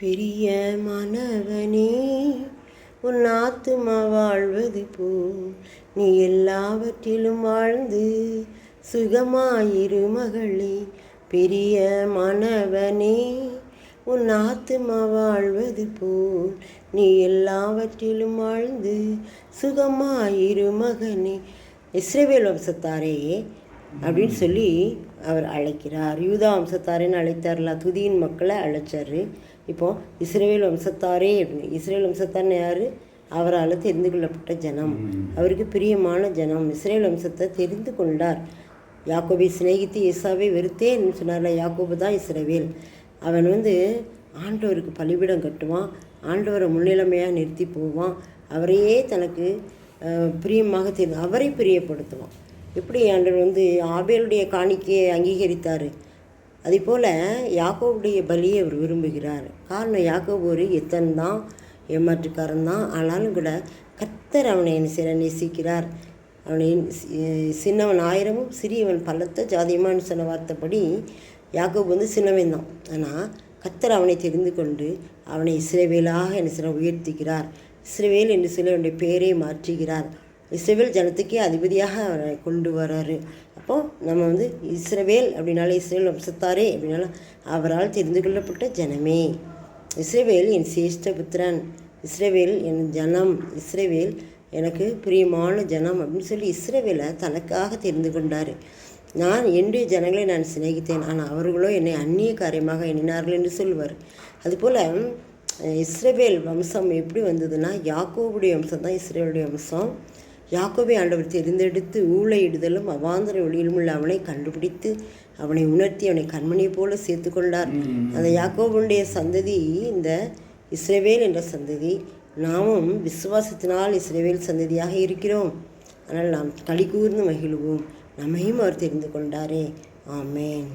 பெரிய மனவனே உன் ஆத்துமா வாழ்வது போல். நீ எல்லாவற்றிலும் வாழ்ந்து சுகமாயிரு மகளே பெரிய மனவனே உன் ஆத்துமா வாழ்வது போல். நீ எல்லாவற்றிலும் வாழ்ந்து சுகமாயிரு மகனே. இஸ்ரேவேல் வம்சத்தாரே அப்படின்னு சொல்லி அவர் அழைக்கிறார். யூதா வம்சத்தாரேன்னு அழைத்தார்ல துதியின் மக்களை அழைச்சாரு. இப்போ இஸ்ரேல் வம்சத்தாரே அப்படின்னு. இஸ்ரேல் வம்சத்தார்னு யார்? அவரால் தெரிந்து கொள்ளப்பட்ட ஜனம். அவருக்கு பிரியமான ஜனம். இஸ்ரேல் வம்சத்தை தெரிந்து கொண்டார். யாக்கோபை சிநேகித்து ஏசாவை வெறுத்தேன்னு சொன்னார்ல யாக்கோபு தான் இஸ்ரவேல். அவன் வந்து ஆண்டவருக்கு பலிபீடம் கட்டுவான். ஆண்டவரை முன்னிலைமையாக நிறுத்தி போவான். அவரையே தனக்கு பிரியமாக தெரிந்து அவரை பிரியப்படுத்துவான். எப்படி ஆண்டவர் வந்து ஆபேலுடைய காணிக்கையை அங்கீகரித்தார்? அதேபோல் யாக்கோவுடைய பலியை அவர் விரும்புகிறார். காரணம் யாக்கோபு ஒரு எத்தன் தான் ஏமாற்றுக்காரன் தான். ஆனாலும் கூட கத்தர் அவனை என்ன நேசிக்கிறார். அவனை சின்னவன் ஆயிரமும் சிறியவன் பலத்த ஜாதியமானு சொன்ன வார்த்தைப்படி யாக்கோபு வந்து சின்னவன் தான். ஆனால் கத்தர் அவனை தெரிந்து கொண்டு அவனை இஸ்ரவேலாக என்ன செய்ய உயர்த்துகிறார் இஸ்ரவேல் என்று சொல்லி அவனுடைய பெயரை மாற்றுகிறார். இஸ்ரேவேல் ஜனத்துக்கே அதிபதியாக அவரை கொண்டு வர்றாரு அப்போது நம்ம வந்து இஸ்ரவேல் அப்படின்னாலே இஸ்ரேல் வம்சத்தாரே அப்படின்னாலும் அவரால் தெரிந்து கொள்ளப்பட்ட ஜனமே. இஸ்ரேவேல் என் சிரேஷ்ட புத்திரன். இஸ்ரேவேல் என் ஜனம். இஸ்ரேவேல் எனக்கு பிரியமான ஜனம் அப்படின்னு சொல்லி இஸ்ரேவேலை தனக்காக தெரிந்து கொண்டார். நான் என்னுடைய ஜனங்களை நான் சிநேகித்தேன். ஆனால் அவர்களோ என்னை அந்நிய காரியமாக எண்ணினார்கள் என்று சொல்வார். அதுபோல் இஸ்ரேவேல் வம்சம் எப்படி வந்ததுன்னா யாக்கோவுடைய வம்சம் தான் இஸ்ரேலுடைய வம்சம். யாக்கோபை ஆண்டவர் தெரிந்தெடுத்து ஊழையிடுதலும் அவாந்தர ஒளியிலும் உள்ள அவனை கண்டுபிடித்து அவனை உணர்த்தி அவனை கண்மணியைப் போல சேர்த்து கொண்டார். அந்த யாக்கோபுடைய சந்ததி இந்த இஸ்ரவேல் என்ற சந்ததி நாமும் விசுவாசத்தினால் இஸ்ரவேல் சந்ததியாக இருக்கிறோம். ஆனால் நாம் களி கூர்ந்து மகிழ்வோம். நம்மையும் அவர் தெரிந்து கொண்டாரே. ஆமேன்.